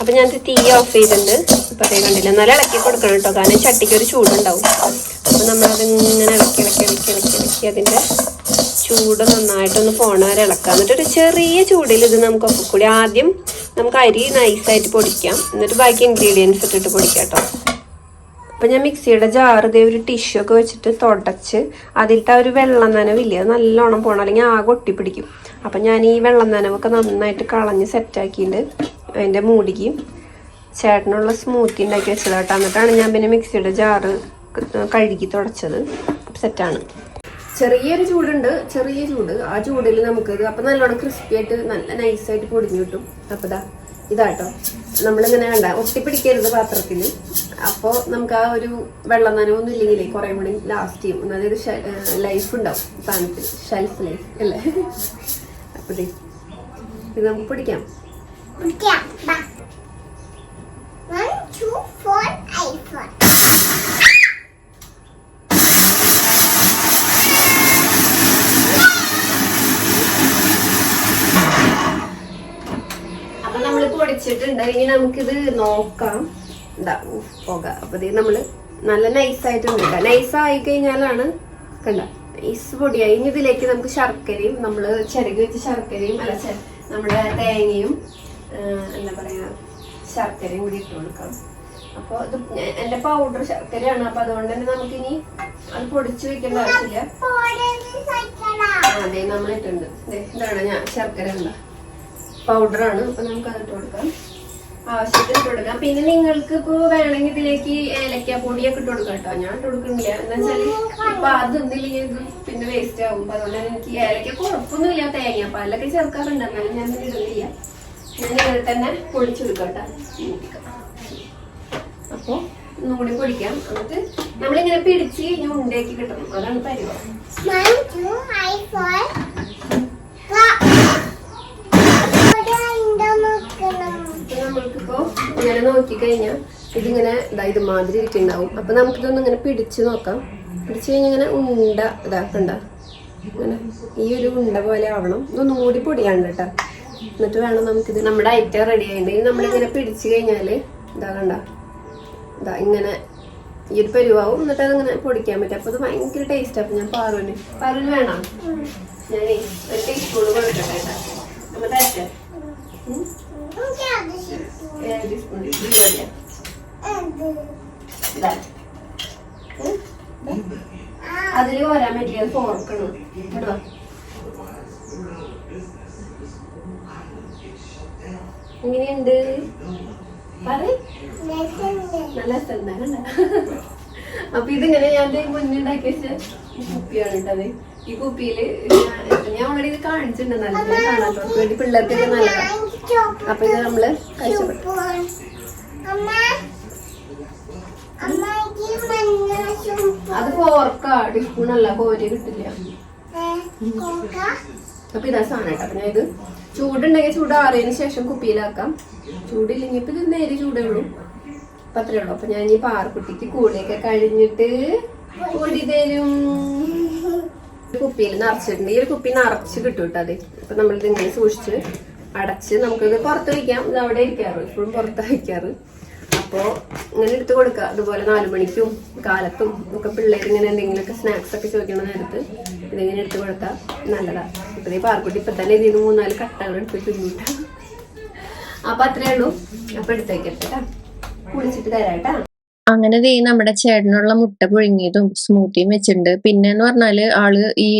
അപ്പൊ ഞാൻ തീ ഓഫ് ചെയ്തിട്ടുണ്ട്. ഇപ്പം കണ്ടില്ല നല്ല ഇളക്കി കൊടുക്കണം കേട്ടോ. കാരണം ചട്ടിക്ക് ഒരു ചൂടുണ്ടാവും. അപ്പം നമ്മളത് ഇങ്ങനെ ഇളക്കി ഇളക്കി ഇളക്കി ഇളക്കി ഇളക്കി അതിന്റെ ചൂട് നന്നായിട്ടൊന്ന് പോണ വരെ ഇളക്കാം. എന്നിട്ട് ഒരു ചെറിയ ചൂടിൽ ഇത് നമുക്ക് കൂടി ആദ്യം നമുക്ക് അരി നൈസായിട്ട് പൊടിക്കാം. എന്നിട്ട് ബാക്കി ഇൻഗ്രീഡിയൻസ് ഇട്ടിട്ട് പൊടിക്കാം കേട്ടോ. അപ്പം ഞാൻ മിക്സിയുടെ ജാറ് ഇതേ ഒരു ടിഷ്യൂ ഒക്കെ വെച്ചിട്ട് തുടച്ച് അതിലത്തെ ഒരു വെള്ളം നനവില്ല അത് നല്ലോണം പോകണം അല്ലെങ്കിൽ ആകെ ഒട്ടിപ്പിടിക്കും. അപ്പം ഞാൻ ഈ വെള്ളം നനവൊക്കെ നന്നായിട്ട് കളഞ്ഞ് സെറ്റാക്കിയിട്ട് അതിന്റെ മൂടിക്ക്. ചേട്ടനുള്ള സ്മൂത്തി ഉണ്ടാക്കി വെച്ചത് കേട്ടോ എന്നിട്ടാണ് ഞാൻ പിന്നെ മിക്സിയുടെ ജാറ് കഴുകി തുടച്ചത്. സെറ്റാണ് ചെറിയൊരു ചൂടുണ്ട്. ചെറിയ ചൂട്. ആ ചൂടിൽ നമുക്ക് അപ്പം നല്ലോണം ക്രിസ്പി ആയിട്ട് നല്ല നൈസായിട്ട് പൊടിഞ്ഞു കിട്ടും. അപ്പം ഇതാ ഇതാട്ടോ. നമ്മളിങ്ങനെ കണ്ട ഒട്ടിപ്പിടിക്കരുത് പാത്രത്തിൽ അപ്പോൾ നമുക്ക് ആ ഒരു വെള്ളം നനവൊന്നും ഇല്ലെങ്കിലേ കുറേ കൂടി ലാസ്റ്റ് ചെയ്യും. അതായത് ലൈഫ് ഉണ്ടാവും സാധനത്തിൽ ഷെൽഫ് ലൈഫ് അല്ലേ? അപ്പോൾ ഇത് നമുക്ക് പിടിക്കാം. നമ്മൾ പൊടിച്ചിട്ടുണ്ട്. ഇനി നോക്കാം. പുക. നല്ല നൈസായിട്ടുണ്ട് നൈസ് ആയി കഴിഞ്ഞാലാണ് കണ്ട? നൈസ് പൊടിയായി. ഇനി ഇതിലേക്ക് നമുക്ക് ശർക്കരയും നമ്മൾ ചിരകി വെച്ച ശർക്കരയും അല്ല നമ്മുടെ തേങ്ങയും എന്താ പറയുക ശർക്കരയും കൂടി ഇട്ട് കൊടുക്കാം. അപ്പൊ ഇത് എന്റെ പൗഡർ ശർക്കരയാണ്. അപ്പൊ അതുകൊണ്ട് തന്നെ നമുക്കിനി അത് പൊടിച്ചു വെക്കേണ്ട ആവശ്യമില്ല. അതെ നമ്മൾ ഇട്ടുണ്ട് ഇതാണ് ഞാൻ ശർക്കര ഉണ്ട പൗഡറാണ് അപ്പൊ നമുക്ക് അതിട്ട് കൊടുക്കാം. ആവശ്യത്തിന് ഇട്ട് കൊടുക്കാം. പിന്നെ നിങ്ങൾക്ക് ഇപ്പൊ വേണമെങ്കിൽ ഇതിലേക്ക് ഏലക്ക പൊടിയൊക്കെ ഇട്ട് കൊടുക്കാം കേട്ടോ. ഞാൻ ഇട്ട് കൊടുക്കുന്നില്ല. എന്താ വെച്ചാൽ ഇപ്പം അതൊന്നില്ലെങ്കിൽ പിന്നെ വേസ്റ്റ് ആവും. അപ്പൊ അതുകൊണ്ട് എനിക്ക് ഏലക്ക കുഴപ്പമൊന്നുമില്ല തേങ്ങ പാലൊക്കെ ചേർക്കാറുണ്ട്. എന്നാലും ഞാൻ ഇടുന്നില്ല. ഇവിടെ തന്നെ പൊളിച്ചെടുക്കട്ടെ കേട്ടോ അപ്പൊ ഒന്നുകൂടി പൊടിക്കാം എന്നിട്ട് നമ്മളിങ്ങനെ പിടിച്ച് കഴിഞ്ഞാൽ ഉണ്ടാക്കി കിട്ടണം. അതാണ് പരിപാടി. നമ്മൾക്കിപ്പോ ഇങ്ങനെ നോക്കിക്കഴിഞ്ഞാൽ ഇതിങ്ങനെ ഇതാ ഇതുമാതിരി ഇരിക്കുന്നുണ്ടാവും. അപ്പൊ നമുക്കിതൊന്നും ഇങ്ങനെ പിടിച്ച് നോക്കാം. പിടിച്ച് കഴിഞ്ഞാൽ ഇങ്ങനെ ഉണ്ട ഇതാക്കണ്ട ഇങ്ങനെ ഈ ഒരു ഉണ്ട പോലെ ആവണം. ഇതൊന്നും കൂടി പൊടിയാണ് കേട്ടോ. എന്നിട്ട് വേണം നമുക്കിത് നമ്മുടെ ഐറ്റം റെഡി ആയിട്ട് ഇനി നമ്മളിങ്ങനെ പിടിച്ചു കഴിഞ്ഞാൽ ഇതാ കണ്ട. ഇതാ ഇങ്ങനെ ഈ ഒരു പരിവാവും. എന്നിട്ട് അതിങ്ങനെ പൊടിക്കാൻ പറ്റും. അപ്പോൾ അത് ഭയങ്കര ടേസ്റ്റ് അപ്പൊ ഞാൻ പാറുവിന്. പാറുവിന് വേണം? ഞാനേ ഒരു ടീസ്പൂൺ കൊടുക്കട്ടെ കേട്ടോ അപ്പൊ തരട്ടെ ഉം. എനിക്ക് അത് ശരി. ഏഴ് ടീസ്പൂൺ ഇതുപോലെ അത്. ഇതാ ഉം. അതിൽ വരാൻ പറ്റിയ ഫോർക്കണം കേട്ടോ എങ്ങനെയുണ്ട് പറ രസമുണ്ട്. അപ്പൊ ഇതിങ്ങനെ ഞാൻ മുന്നേ ഉണ്ടാക്കിയ കുപ്പിയാണ് കേട്ടത് ഈ കുപ്പിയിൽ ഞാൻ- ഓൾറെഡി ഇത് കാണിച്ചിട്ടുണ്ട്. നല്ല എനിക്ക് അപ്പൊ ഇത് നമ്മൾ അത് ഫോർക്കാ ടിസ്പൂണല്ല കോരി കിട്ടില്ല. അപ്പൊ ഇതാ സാധനം കേട്ടോ. ഞാൻ ഇത് ചൂടുണ്ടെങ്കിൽ ചൂട് ആറിയതിന് ശേഷം കുപ്പിയിലാക്കാം. ചൂടില്ലെങ്കിൽ ഇപ്പൊ ഇത് നേരെ ചൂടേ ഉള്ളൂ. അപ്പൊ അത്രേ ഞാൻ ഈ പാറക്കുട്ടിക്ക് കൂടെയൊക്കെ കഴിഞ്ഞിട്ട് കൂടി തരും കുപ്പിയിൽ നിറച്ചിട്ടുണ്ട്. ഈ ഒരു കുപ്പി നിറച്ച് കിട്ടും കേട്ടോ അത്. അപ്പൊ നമ്മളിത് സൂക്ഷിച്ച് അടച്ച് നമുക്കിത് പുറത്ത് വയ്ക്കാം. ഇത് അവിടെ ഇരിക്കാറ്. ഇപ്പോഴും പുറത്ത് വയ്ക്കാറ്. അപ്പോ ഇങ്ങനെ എടുത്ത് കൊടുക്കുക. അതുപോലെ നാലു മണിക്കും കാലത്തും ഒക്കെ പിള്ളേർ ഇങ്ങനെ എന്തെങ്കിലുമൊക്കെ സ്നാക്സ് ഒക്കെ ചോദിക്കുന്ന നേരത്ത് ഇതിങ്ങനെ എടുത്ത് കൊടുത്താൽ നല്ലതാണ് ഇപ്പൊ ഈ പാർക്കുട്ടി ഇപ്പൊ തന്നെ ഇതിൽ നിന്ന് മൂന്നാൽ കട്ടകൾ എടുത്ത് തിന്നിട്ട. അപ്പൊ അത്രേ ഉള്ളൂ അപ്പൊ എടുത്തേക്കട്ടെ കുളിച്ചിട്ട് തരാട്ടാ അങ്ങനെ ദേ നമ്മുടെ ചേട്ടനുള്ള മുട്ട പുഴുങ്ങിയതും സ്മൂത്തിയും വെച്ചിട്ടുണ്ട്. പിന്നെ എന്ന് പറഞ്ഞാൽ ആൾ ഈ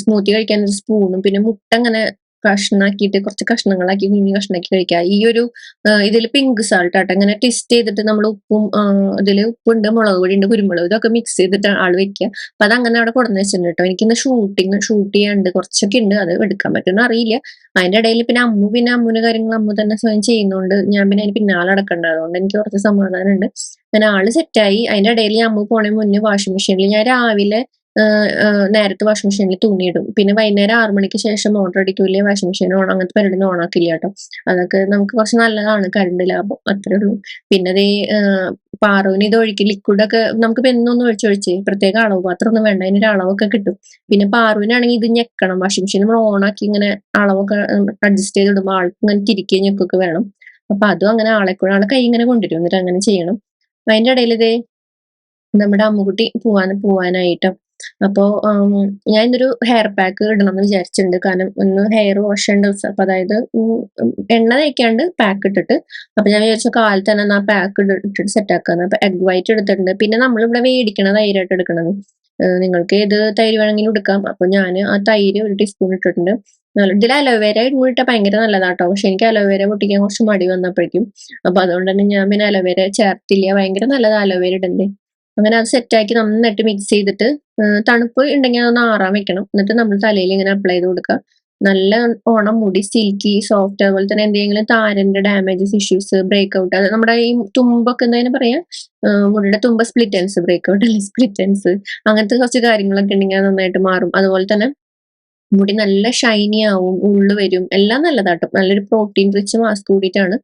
സ്മൂത്തി കഴിക്കാൻ ഒരു സ്പൂണും പിന്നെ മുട്ട അങ്ങനെ കഷ്ണാക്കിയിട്ട് കുറച്ച് കഷ്ണങ്ങളാക്കി കുഞ്ഞു കഷ്ണാക്കി കഴിക്കുക. ഈ ഒരു ഇതിൽ പിങ്ക് സാൾട്ട് ആട്ടെ. അങ്ങനെ ടെസ്റ്റ് ചെയ്തിട്ട് നമ്മൾ ഉപ്പും ഇതിൽ ഉപ്പുണ്ട് മുളക് പൊടി ഉണ്ട് കുരുമുളക് ഇതൊക്കെ മിക്സ് ചെയ്തിട്ട് ആൾ വെക്കുക. അപ്പൊ അത് അങ്ങനെ അവിടെ കൊടുന്ന് വെച്ചിട്ടുണ്ട് കേട്ടോ. എനിക്കിന്ന് ഷൂട്ടിങ് ഷൂട്ട് ചെയ്യാണ്ട് കുറച്ചൊക്കെ ഉണ്ട്. അത് എടുക്കാൻ പറ്റുന്ന അറിയില്ല. അതിന്റെ ഇടയിൽ പിന്നെ അമ്മു പിന്നെ അമ്മുവിന് കാര്യങ്ങൾ അമ്മു തന്നെ സ്വയം ചെയ്യുന്നുണ്ട് ഞാൻ പിന്നെ അതിന് പിന്നാലെ നടക്കണ്ട. അതുകൊണ്ട് എനിക്ക് കുറച്ച് സമാധാനം ഉണ്ട് അങ്ങനെ ആൾ സെറ്റായി അതിന്റെ ഇടയിൽ ഞാൻ അമ്മു പോണേ മുന്നേ വാഷിംഗ് മെഷീനിൽ ഞാൻ രാവിലെ നേരത്തെ വാഷിംഗ് മെഷീനിൽ തുണിയിടും. പിന്നെ വൈകുന്നേരം ആറു മണിക്ക് ശേഷം മോട്ടർ അടിക്കൂലേ വാഷിംഗ് മെഷീൻ ഓൺ അങ്ങനത്തെ പരിപാടി ഓൺ ആക്കില്ല കേട്ടോ. അതൊക്കെ നമുക്ക് കുറച്ച് നല്ലതാണ് കറണ്ട് ലാഭം അത്രേ ഉള്ളൂ. പിന്നെ അതേ പാറവിന് ഇത് ഒഴിക്ക് ലിക്വിഡൊക്കെ നമുക്ക് പെന്നൊന്നും ഒഴിച്ചൊഴിച്ച് പ്രത്യേക അളവ് പാത്രം ഒന്നും വേണ്ട അതിനൊരു അളവൊക്കെ കിട്ടും. പിന്നെ പാറുവിനാണെങ്കിൽ ഇത് ഞെക്കണം വാഷിംഗ് മെഷീൻ നമ്മൾ ഓണാക്കി ഇങ്ങനെ അളവൊക്കെ അഡ്ജസ്റ്റ് ചെയ്ത് ഇടുമ്പോൾ ആൾക്ക് ഇങ്ങനെ തിരിക്കുകയും ഞെക്കൊക്കെ വേണം. അപ്പൊ അതും അങ്ങനെ കൂടെ ആളെ കൈ ഇങ്ങനെ കൊണ്ടുവരും എന്നിട്ട് അങ്ങനെ ചെയ്യണം. അതിന്റെ ഇടയിൽ ഇതേ നമ്മുടെ അമ്മുകുട്ടി പോവാൻ പോവാനായിട്ട്. അപ്പോ ഉം, ഞാൻ ഇന്നൊരു ഹെയർ പാക്ക് ഇടണം എന്ന് വിചാരിച്ചിട്ടുണ്ട്. കാരണം ഒന്ന് ഹെയർ വാഷ് ചെയ്യേണ്ട ദിവസം. അപ്പൊ അതായത് എണ്ണ തേക്കാണ്ട് പാക്ക് ഇട്ടിട്ട്. അപ്പൊ ഞാൻ വിചാരിച്ച കാലത്ത് തന്നെ ആ പാക്ക് ഇട്ടിട്ട് സെറ്റ് ആക്കാന്ന്. അപ്പൊ എഗ് വൈറ്റ് എടുത്തിട്ടുണ്ട്. പിന്നെ നമ്മളിവിടെ മേടിക്കണ തൈരായിട്ട് എടുക്കണത്. നിങ്ങൾക്ക് ഏത് തൈര് വേണമെങ്കിലും എടുക്കാം. അപ്പൊ ഞാൻ ആ തൈര് ഒരു ടീസ്പൂൺ ഇട്ടിട്ടുണ്ട്. നല്ല- ഇതിൽ അലോവേര ഇട്ടാൽ ഭയങ്കര നല്ലതാട്ടോ. പക്ഷെ എനിക്ക് അലോവേര പൊട്ടിക്കാൻ കുറച്ച് മടി വന്നപ്പോഴേക്കും. അപ്പൊ അതുകൊണ്ട് തന്നെ ഞാൻ പിന്നെ അലോവേര ചേർത്തില്ല. ഭയങ്കര നല്ലത് അലോവേര ഇടണ്ടേ അങ്ങനെ അത് സെറ്റ് ആക്കി നന്നായിട്ട് മിക്സ് ചെയ്തിട്ട് തണുപ്പ് ഉണ്ടെങ്കിൽ അതൊന്ന് ആറാൻ വെക്കണം. എന്നിട്ട് നമ്മൾ തലയിൽ ഇങ്ങനെ അപ്ലൈ ചെയ്ത് കൊടുക്കുക. നല്ല ഓണം മുടി സിൽക്കി സോഫ്റ്റ് അതുപോലെ തന്നെ എന്തെങ്കിലും താരന്റെ ഡാമേജസ് ഇഷ്യൂസ് ബ്രേക്ക്ഔട്ട് അത് നമ്മുടെ ഈ തുമ്പൊക്കെ എന്താ പറയാ? മുടിയുടെ തുമ്പ സ്പ്ലിറ്റൻസ് ബ്രേക്ക്ഔട്ട് അല്ലെ സ്പ്ലിറ്റൻസ് അങ്ങനത്തെ കുറച്ച് കാര്യങ്ങളൊക്കെ ഉണ്ടെങ്കിൽ നന്നായിട്ട് മാറും. അതുപോലെ തന്നെ മുടി നല്ല ഷൈനി ആവും ഉള്ളു വരും. എല്ലാം നല്ലതാട്ടും. നല്ലൊരു പ്രോട്ടീൻ റിച്ച് മാസ്ക് കൂടിയിട്ടാണ്.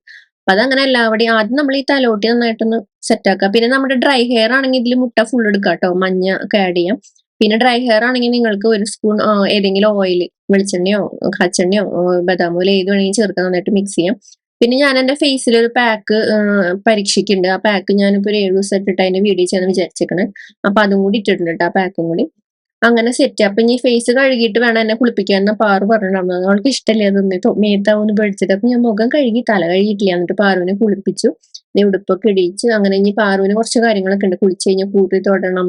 അപ്പൊ അതങ്ങനെ എല്ലാവരുടെയും ആദ്യം നമ്മൾ ഈ തലോട്ടി നന്നായിട്ടൊന്ന് സെറ്റ് ആക്കുക പിന്നെ നമ്മുടെ ഡ്രൈ ഹെയർ ആണെങ്കിൽ ഇതിൽ മുട്ട ഫുൾ എടുക്കാം കേട്ടോ മഞ്ഞ ഒക്കെ ആഡ് ചെയ്യാം. പിന്നെ ഡ്രൈ ഹെയർ ആണെങ്കിൽ നിങ്ങൾക്ക് ഒരു സ്പൂൺ ഏതെങ്കിലും ഓയിൽ വെളിച്ചെണ്ണയോ കച്ചെണ്ണയോ ബദാം പോലെ ഏത് വേണമെങ്കിലും ചേർക്കാൻ നന്നായിട്ട് മിക്സ് ചെയ്യാം. പിന്നെ ഞാൻ എന്റെ ഫേസിൽ ഒരു പാക്ക് പരീക്ഷിക്കുന്നുണ്ട് ആ പാക്ക് ഞാനിപ്പോ ഒരു ഏഴ് ദിവസം ഇട്ടിട്ട് അതിന്റെ വീഡിയോ ചെയ്യാൻ വിചാരിച്ചേക്കണേ. അപ്പൊ അതും കൂടി ഇട്ടിട്ടുണ്ട് ആ പാക്കും കൂടി. അങ്ങനെ സെറ്റ് അപ്പൊ ഇനി ഫേസ് കഴുകിയിട്ട് വേണം എന്നെ കുളിപ്പിക്കാൻ എന്നാ പാറു പറഞ്ഞിട്ടുണ്ടായിരുന്നത് അവൾക്ക് ഇഷ്ടമല്ലേ? അതൊന്ന് മേത്താവുന്ന് പേടിച്ചിട്ട്. അപ്പൊ ഞാൻ മുഖം കഴുകി തല കഴുകിയിട്ടില്ല. എന്നിട്ട് പാറുവിനെ കുളിപ്പിച്ചു. ഇനി ഉടുപ്പൊക്കെ ഇടിയിച്ചു അങ്ങനെ ഇനി പാറുവിന് കുറച്ച് കാര്യങ്ങളൊക്കെ ഉണ്ട്. കുളിച്ചു കഴിഞ്ഞാൽ കൂട്ടി തൊടണം.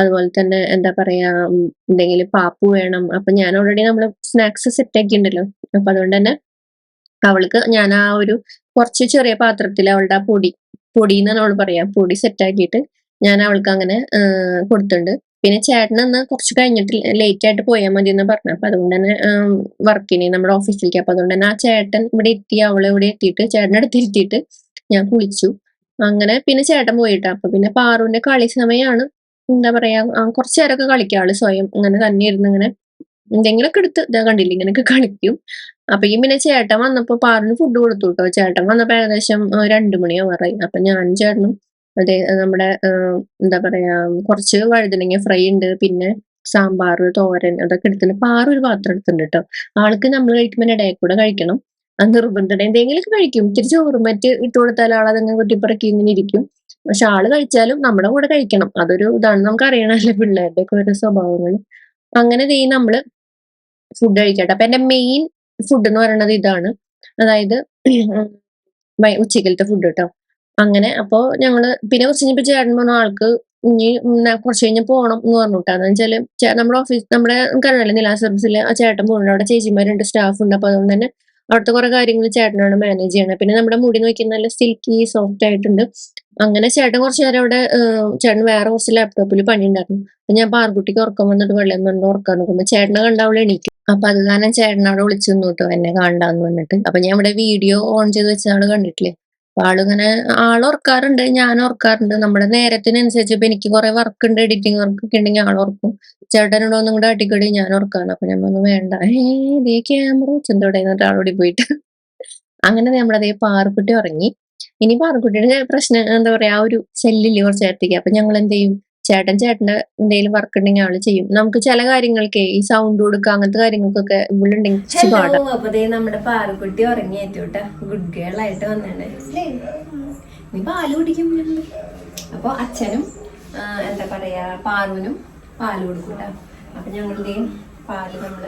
അതുപോലെ തന്നെ എന്താ പറയാ എന്തെങ്കിലും പാപ്പു വേണം. അപ്പൊ ഞാൻ ഓൾറെഡി നമ്മൾ സ്നാക്സ് സെറ്റ് ആക്കി ഉണ്ടല്ലോ അപ്പൊ അതുകൊണ്ട് തന്നെ അവൾക്ക് ഞാൻ ആ ഒരു കുറച്ച് ചെറിയ പാത്രത്തിൽ അവളുടെ ആ പൊടി പൊടി എന്നാണ് അവൾ പറയാ. പൊടി സെറ്റ് ആക്കിയിട്ട് ഞാൻ അവൾക്ക് അങ്ങനെ കൊടുത്തിട്ടുണ്ട്. പിന്നെ ചേട്ടൻ ഒന്ന് കുറച്ച് കഴിഞ്ഞിട്ട് ലേറ്റ് ആയിട്ട് പോയാൽ മതി എന്ന് പറഞ്ഞു. അപ്പൊ അതുകൊണ്ട് തന്നെ വർക്കിന് നമ്മുടെ ഓഫീസിലേക്ക് അപ്പൊ അതുകൊണ്ട് തന്നെ ആ ചേട്ടൻ ഇവിടെ എത്തി അവളെ ഇവിടെ എത്തിയിട്ട് ചേട്ടന്റെ അടുത്ത് ഇരുത്തിയിട്ട് ഞാൻ കുളിച്ചു. അങ്ങനെ പിന്നെ ചേട്ടൻ പോയിട്ട്. അപ്പൊ പിന്നെ പാറുവിന്റെ കളി സമയമാണ് എന്താ പറയാ കുറച്ചു നേരമൊക്കെ കളിക്കുക ആൾ സ്വയം. അങ്ങനെ തന്നെ ഇരുന്ന് ഇങ്ങനെ. എന്തെങ്കിലുമൊക്കെ എടുത്ത് ഇതാ കണ്ടില്ല ഇങ്ങനെയൊക്കെ കളിക്കും. അപ്പൊ ഈ പിന്നെ ചേട്ടൻ വന്നപ്പോ പാറിന് ഫുഡ് കൊടുത്തു കേട്ടോ. ചേട്ടൻ വന്നപ്പോ ഏകദേശം രണ്ടു മണിയാവാറായി അപ്പൊ ഞാനും ചേട്ടനും അതെ നമ്മുടെ എന്താ പറയാ കുറച്ച് വഴുതനങ്ങ ഫ്രൈ ഉണ്ട് പിന്നെ സാമ്പാർ തോരൻ അതൊക്കെ എടുത്തിട്ടുണ്ട് പാറ ഒരു പാത്രം എടുത്തിട്ടുണ്ട് കേട്ടോ ആൾക്ക് നമ്മൾ കഴിക്കുമ്പോൾ ഇടയിൽ കൂടെ കഴിക്കണം. അത് നിർബന്ധം എന്തെങ്കിലുമൊക്കെ കഴിക്കും. ഇത്തിരി ചോറും മറ്റ് ഇട്ട് കൊടുത്താൽ ആൾ അതങ്ങനെ കുറ്റിപ്പറക്കി ഇങ്ങനെ ഇരിക്കും. പക്ഷെ ആൾ കഴിച്ചാലും നമ്മുടെ കൂടെ കഴിക്കണം. അതൊരു ഇതാണ് നമുക്ക് അറിയണമല്ലോ പിള്ളേരുടെ ഒക്കെ ഓരോ സ്വഭാവങ്ങൾ. അങ്ങനെ ദേ നമ്മൾ ഫുഡ് കഴിക്കട്ടെ. അപ്പൊ എന്റെ മെയിൻ ഫുഡ് എന്ന് പറയുന്നത് ഇതാണ്. അതായത് ഉച്ചക്കലത്തെ ഫുഡ് കേട്ടോ അങ്ങനെ അപ്പോ ഞങ്ങൾ പിന്നെ കുറച്ച് കഴിഞ്ഞപ്പോ ചേട്ടൻ പറഞ്ഞ ആൾക്ക് ഇനി കുറച്ച് കഴിഞ്ഞ് പോകണം എന്ന് പറഞ്ഞു കേട്ടോ എന്ന് വെച്ചാൽ നമ്മുടെ ഓഫീസ് നമ്മുടെ കരുണല്ല നിലാ സർവീസിൽ ആ ചേട്ടൻ പോകുന്നുണ്ട് അവിടെ ചേച്ചിമാരുണ്ട് സ്റ്റാഫ് ഉണ്ട്. അപ്പൊ അതുകൊണ്ട് തന്നെ അവിടുത്തെ കുറെ കാര്യങ്ങൾ ചേട്ടനാണ് മാനേജ് ചെയ്യണത് പിന്നെ നമ്മുടെ മുടി നോക്കി നല്ല സിൽക്കി സോഫ്റ്റ് ആയിട്ടുണ്ട്. അങ്ങനെ ചേട്ടൻ കുറച്ച് നേരം അവിടെ ചേട്ടൻ വേറെ കുറച്ച് ലാപ്ടോപ്പിൽ പണി ഉണ്ടായിരുന്നു അപ്പൊ ഞാൻ പാർക്കുട്ടിക്ക് ഉറക്കം വന്നിട്ട് വെള്ളം വന്ന് ഉറക്കാൻ നോക്കുമ്പോൾ ചേട്ടനെ കണ്ട അവളെ എണീക്കും. അപ്പൊ അത് കാരണം ചേട്ടനവിടെ വിളിച്ചു നിന്നു എന്നെ കാണാന്ന് വന്നിട്ട് അപ്പൊ ഞാൻ ഇവിടെ വീഡിയോ ഓൺ ചെയ്ത് വെച്ചാണ് കണ്ടിട്ടില്ലേ? ആളിങ്ങനെ ആൾ ഓർക്കാറുണ്ട് ഞാൻ ഓർക്കാറുണ്ട് നമ്മുടെ നേരത്തിനനുസരിച്ച് ഇപ്പൊ എനിക്ക് കുറെ വർക്ക് ഉണ്ട് എഡിറ്റിംഗ് വർക്ക് ഒക്കെ ഉണ്ടെങ്കിൽ ആൾ ഓർക്കും ചേട്ടനോട് ഒന്നും കൂടെ അടിക്കടി ഞാൻ ഓർക്കാണ് അപ്പൊ ഞാൻ വേണ്ട. ഏ ക്യാമറ ചെന്തോടെ ആളോടി പോയിട്ട്. അങ്ങനെ നമ്മളതേ പാറുക്കുട്ടി ഉറങ്ങി. ഇനി പാറുക്കുട്ടിയുടെ പ്രശ്നം എന്താ പറയാ ആ ഒരു സെല്ലില്ലേ കുറച്ച് നേരത്തേക്ക്. അപ്പൊ ഞങ്ങൾ എന്ത് ചെയ്യും? ചേട്ടൻ ചേട്ടന്റെ എന്തെങ്കിലും വർക്ക് ഉണ്ടെങ്കിൽ ആൾ ചെയ്യും. നമുക്ക് ചില കാര്യങ്ങൾക്ക് ഈ സൗണ്ട് കൊടുക്കുക അങ്ങനത്തെ കാര്യങ്ങൾക്കൊക്കെ ഇവളുണ്ടെങ്കിൽ പാടാ. അപ്പൊ നമ്മുടെ പാറക്കുട്ടി ഗുഡ് ഗേൾ ആയിട്ട് നീ പാൽ കുടിക്കും. അപ്പൊ അച്ഛനും എന്താ പറയാ പാറുവിനും പാൽ കൊടുക്കൂട്ടാ അപ്പൊ ഞങ്ങളുടെയും പാൽ നമ്മൾ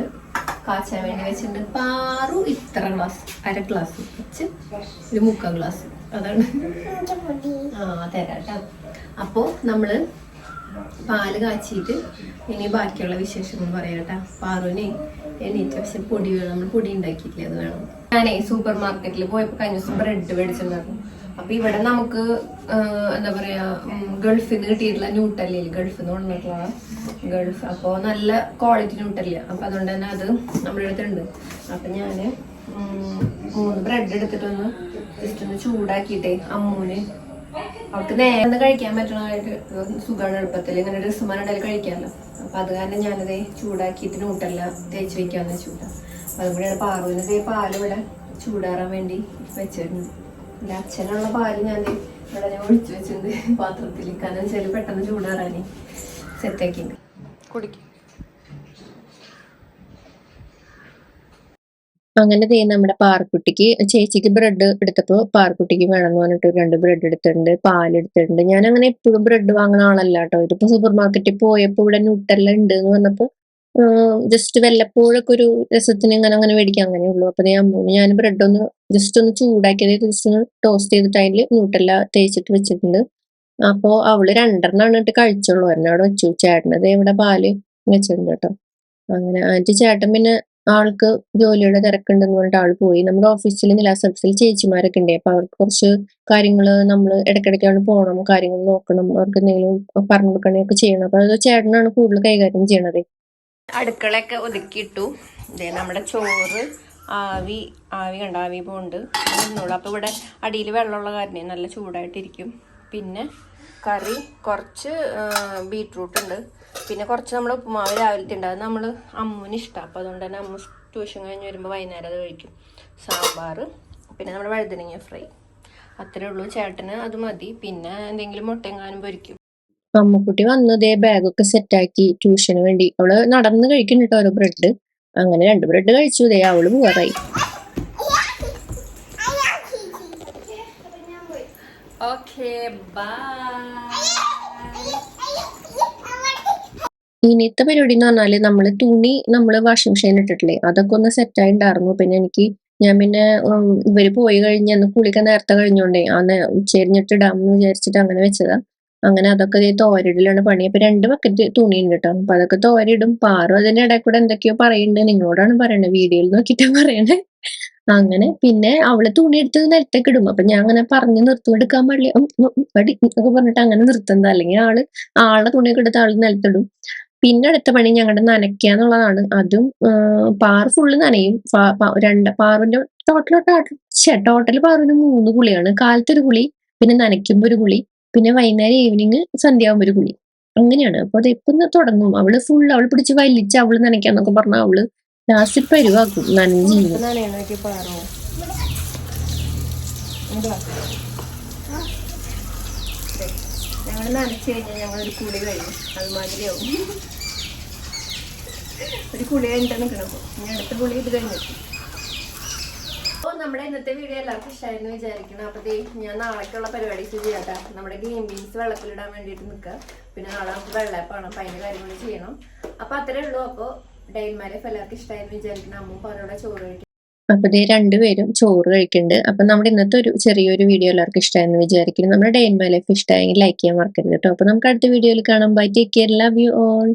കാച്ചാൻ വേണ്ടി വെച്ചിട്ടുണ്ട്. പാറു ഇത്ര ഗ്ലാസ് അര ഗ്ലാസ് വെച്ച് ഒരു മുക്കാൽ ഗ്ലാസ് അതാണ്. ആ തരാട്ടാ അപ്പോ നമ്മൾ പാൽ കാച്ചിയിട്ട് ഇനി ബാക്കിയുള്ള വിശേഷങ്ങൾ പറയാട്ടാ. പാറുവിനെ എണീറ്റ പക്ഷെ പൊടി വേണം നമ്മൾ പൊടി ഉണ്ടാക്കിയിട്ടില്ല അത് വേണം. ഞാനേ സൂപ്പർ മാർക്കറ്റിൽ പോയപ്പോൾ കഴിഞ്ഞ ദിവസം ബ്രെഡ് മേടിച്ചിട്ടുണ്ടായിരുന്നു. അപ്പൊ ഇവിടെ നമുക്ക് എന്താ പറയാ ഗൾഫിൽ നിന്ന് കിട്ടിയിട്ടുള്ള ന്യൂട്ടല്ലേ ഗൾഫിൽ നിന്ന് കൊണ്ടുവന്നിട്ടുള്ള ഗൾഫ്. അപ്പോൾ നല്ല ക്വാളിറ്റി ന്യൂട്ടല്ല അപ്പൊ അതുകൊണ്ട് തന്നെ അത് നമ്മുടെ അടുത്തുണ്ട് അപ്പൊ ഞാൻ മൂന്ന് ബ്രെഡ് എടുത്തിട്ടൊന്ന് ജസ്റ്റ് ഒന്ന് ചൂടാക്കിയിട്ടേ അമ്മൂന് അവർക്ക് നേരെ കഴിക്കാൻ പറ്റണമായിട്ട് സുഖമാണ് എളുപ്പത്തിൽ. ഇങ്ങനെ ഡ്രസ്സുമാരുണ്ടായാലും കഴിക്കാമല്ലോ അപ്പൊ അത് കാരണം ഞാനത് ചൂടാക്കിയിട്ട് നോട്ടല്ല തേച്ച് വെക്കാന്ന് വെച്ചുട്ടാ. അപ്പൊ അതും പാറുവിനത് പാൽ ഇവിടെ ചൂടാറാൻ വേണ്ടി വെച്ചിട്ടുണ്ട് എന്റെ അച്ഛനുള്ള പാൽ ഞാൻ ഇവിടെ ഞാൻ ഒഴിച്ചു വെച്ചിട്ടുണ്ട് പാത്രത്തിൽ. കാരണം വെച്ചാൽ പെട്ടെന്ന് ചൂടാറാനേ സെറ്റാക്കിണ്ട് കുടിക്കും. അങ്ങനെ ദേ നമ്മുടെ പാറക്കുട്ടിക്ക് ചേച്ചിക്ക് ബ്രെഡ് എടുത്തപ്പോൾ പാറക്കുട്ടിക്ക് വേണമെന്ന് പറഞ്ഞിട്ട് രണ്ട് ബ്രെഡ് എടുത്തിട്ടുണ്ട് പാൽ എടുത്തിട്ടുണ്ട്. ഞാൻ അങ്ങനെ എപ്പോഴും ബ്രെഡ് വാങ്ങുന്ന ആളല്ല കേട്ടോ ഇതിപ്പോ സൂപ്പർ മാർക്കറ്റിൽ പോയപ്പോ ഇവിടെ ന്യൂട്ടല്ല ഉണ്ട് എന്ന് പറഞ്ഞപ്പോ ജസ്റ്റ് വല്ലപ്പോഴൊക്കെ ഒരു രസത്തിന് ഇങ്ങനെ അങ്ങനെ മേടിക്കാൻ അങ്ങനെ ഉള്ളൂ. അപ്പൊ ഞാൻ ഞാൻ ബ്രെഡ് ഒന്ന് ജസ്റ്റ് ഒന്ന് ചൂടാക്കിയത് ജസ്റ്റ് ഒന്ന് ടോസ്റ്റ് ചെയ്തിട്ട് അതിൽ ന്യൂട്ടല്ല തേച്ചിട്ട് വെച്ചിട്ടുണ്ട്. അപ്പോ അവൾ രണ്ടെണ്ണാണ് ഇട്ട് കഴിച്ചുള്ളൂ അവിടെ വെച്ചു. ചേട്ടനത് ഇവിടെ പാൽ വെച്ചിട്ടുണ്ട് കേട്ടോ അങ്ങനെ എന്നിട്ട് ചേട്ടൻ പിന്നെ ആൾക്ക് ജോലിയുടെ തിരക്കുണ്ടെന്ന് പറഞ്ഞിട്ട് ആൾ പോയി. നമ്മുടെ ഓഫീസിൽ നില സർവീസിൽ ചേച്ചിമാരൊക്കെ ഉണ്ട് അപ്പൊ അവർക്ക് കുറച്ച് കാര്യങ്ങൾ നമ്മൾ ഇടയ്ക്കിടയ്ക്കാണ് പോകണം കാര്യങ്ങൾ നോക്കണം. അവർക്ക് എന്തെങ്കിലും പറഞ്ഞു കൊടുക്കണയൊക്കെ ചെയ്യണം. അപ്പൊ അത് ചേട്ടനാണ് കൂടുതൽ കൈകാര്യം ചെയ്യണത്. അടുക്കളയൊക്കെ ഒതുക്കിയിട്ടു നമ്മുടെ ചോറ് ആവി ആവി കണ്ട? ആവി പോണ്ട് നിന്നോളൂ ഇവിടെ അടിയിൽ വെള്ളമുള്ള കാരണം നല്ല ചൂടായിട്ടിരിക്കും. പിന്നെ കറി കുറച്ച് ബീട്രൂട്ട് ഉണ്ട് പിന്നെ കുറച്ച് നമ്മൾ ഉപ്പുമാവ് രാവിലത്തെ ഉണ്ട് അത് നമ്മൾ അമ്മുവിന് ഇഷ്ടമാണ് അപ്പോൾ അതുകൊണ്ട് തന്നെ അമ്മ ട്യൂഷൻ കഴിഞ്ഞ് വരുമ്പോൾ വൈകുന്നേരം അത് കഴിക്കും. സാമ്പാർ പിന്നെ നമ്മുടെ വഴുതനങ്ങ ഫ്രൈ. അത്രേ ഉള്ളൂ. ചേട്ടന് അത് മതി. പിന്നെ എന്തെങ്കിലും മുട്ടയെങ്ങാനും പൊരിക്കും. അമ്മക്കുട്ടി വന്നതേ ബാഗൊക്കെ സെറ്റാക്കി ട്യൂഷന് വേണ്ടി. അവൾ നടന്ന് കഴിക്കുന്നുണ്ട് ഓരോ ബ്രെഡ് അങ്ങനെ രണ്ട് ബ്രെഡ് കഴിച്ചു. ദേ അവൾ പോവാറായി. ഓക്കെ ബൈ ഇനിയത്തെ പരിപാടി എന്ന് പറഞ്ഞാൽ നമ്മൾ തുണി നമ്മൾ വാഷിംഗ് മെഷീൻ ഇട്ടിട്ടില്ലേ? അതൊക്കെ ഒന്ന് സെറ്റ് ഉണ്ടായിരുന്നു പിന്നെ എനിക്ക് ഞാൻ പിന്നെ ഇവർ പോയി കഴിഞ്ഞ് അന്ന് കുളിക്കാൻ നേരത്തെ കഴിഞ്ഞോണ്ടേ അന്ന് ചെരിഞ്ഞിട്ട് ഉച്ചരിഞ്ഞിട്ട് ഇടാമെന്ന് വിചാരിച്ചിട്ട് അങ്ങനെ വെച്ചതാ. അങ്ങനെ അതൊക്കെ ഇതേ തോരയിടലാണ് പണി. അപ്പൊ രണ്ട് ബക്കറ്റ് തുണി ഉണ്ട് കേട്ടോ അപ്പൊ അതൊക്കെ തോരയിടും. പാറും. അതിന്റെ ഇടയിൽ കൂടെ എന്തൊക്കെയോ പറയുന്നുണ്ട് നിങ്ങളോടാണ് പറയണത്. വീഡിയോയിൽ നോക്കിട്ടാ പറയണേ. അങ്ങനെ പിന്നെ അവൾ തുണി എടുത്ത് നിലത്തേക്ക് ഇടും. അപ്പൊ ഞാൻ അങ്ങനെ പറഞ്ഞ് നിർത്തും. എടുക്കാൻ പാടില്ല. അടി എന്നൊക്കെ പറഞ്ഞിട്ട് അങ്ങനെ നിർത്തുന്നത്. അല്ലെങ്കിൽ ആൾ ആളുടെ തുണിയൊക്കെ എടുത്ത് ആൾ നിലത്തിടും. പിന്നെ അടുത്ത പണി ഞങ്ങളുടെ നനയ്ക്കുക എന്നുള്ളതാണ്. അതും പാറ ഫുള്ള് നനയും. രണ്ട് പാറുവിന്റെ ടോട്ടൽ ടോട്ടൽ പാറുവിന് മൂന്ന് കുളിയാണ്. കാലത്ത് ഒരു കുളി പിന്നെ നനയ്ക്കുമ്പോ ഒരു കുളി പിന്നെ വൈകുന്നേരം ഈവനിങ് സന്ധ്യയാകുമ്പോ ഒരു കുളി. അങ്ങനെയാണ്. അപ്പൊ അത് എപ്പം തുടങ്ങും? അവൾ ഫുൾ അവൾ പിടിച്ച് വലിച്ച് അവൾ നനയ്ക്കാന്നൊക്കെ പറഞ്ഞാൽ അവൾ ലാസ്റ്റ് പരുവാക്കും നനഞ്ഞു ഞങ്ങൾ നനച്ചു കഴിഞ്ഞാൽ ഞങ്ങളൊരു കുളി കഴിഞ്ഞു. അതുമാതിരിയാവും. ഒരു കുളി കഴിഞ്ഞിട്ട് നിൽക്കണം ഇനി അടുത്ത കുളി ഇത് കഴിഞ്ഞിട്ട് അപ്പോൾ നമ്മുടെ ഇന്നത്തെ വീഡിയോ എല്ലാവർക്കും ഇഷ്ടമായിരുന്നു വിചാരിക്കണം അപ്പോൾ ദേ ഞാൻ നാളേക്കുള്ള പരിപാടി ചെയ്യാട്ടാ നമ്മുടെ ഗ്രീൻ ബീൻസ് വെള്ളത്തിലിടാൻ വേണ്ടിയിട്ട് നിൽക്കുക പിന്നെ നാളെ നമുക്ക് വെള്ളപ്പാണ് അപ്പോൾ അതിന്റെ കാര്യങ്ങൾ ചെയ്യണം. അപ്പോൾ അത്രേ ഉള്ളൂ. അപ്പോൾ ഡെയിൽമാരെ എല്ലാവർക്കും ഇഷ്ടമായിരുന്നു വിചാരിക്കണം അമ്മ പറഞ്ഞോടെ ചോറ് കഴിക്കും. അപ്പൊ ഇതേ രണ്ടുപേരും ചോറ് കഴിക്കുന്നുണ്ട് അപ്പൊ നമ്മുടെ ഇന്നത്തെ ഒരു ചെറിയൊരു വീഡിയോ എല്ലാവർക്കും ഇഷ്ടമായെന്ന് വിചാരിക്കുന്നു. നമ്മുടെ ഡേ ഇൻ മൈ ലൈഫ് ഇഷ്ടമായെങ്കിൽ ലൈക്ക് ചെയ്യാൻ മറക്കരുത് കേട്ടോ അപ്പൊ നമുക്ക് അടുത്ത വീഡിയോയിൽ കാണാം. Bye take care love you all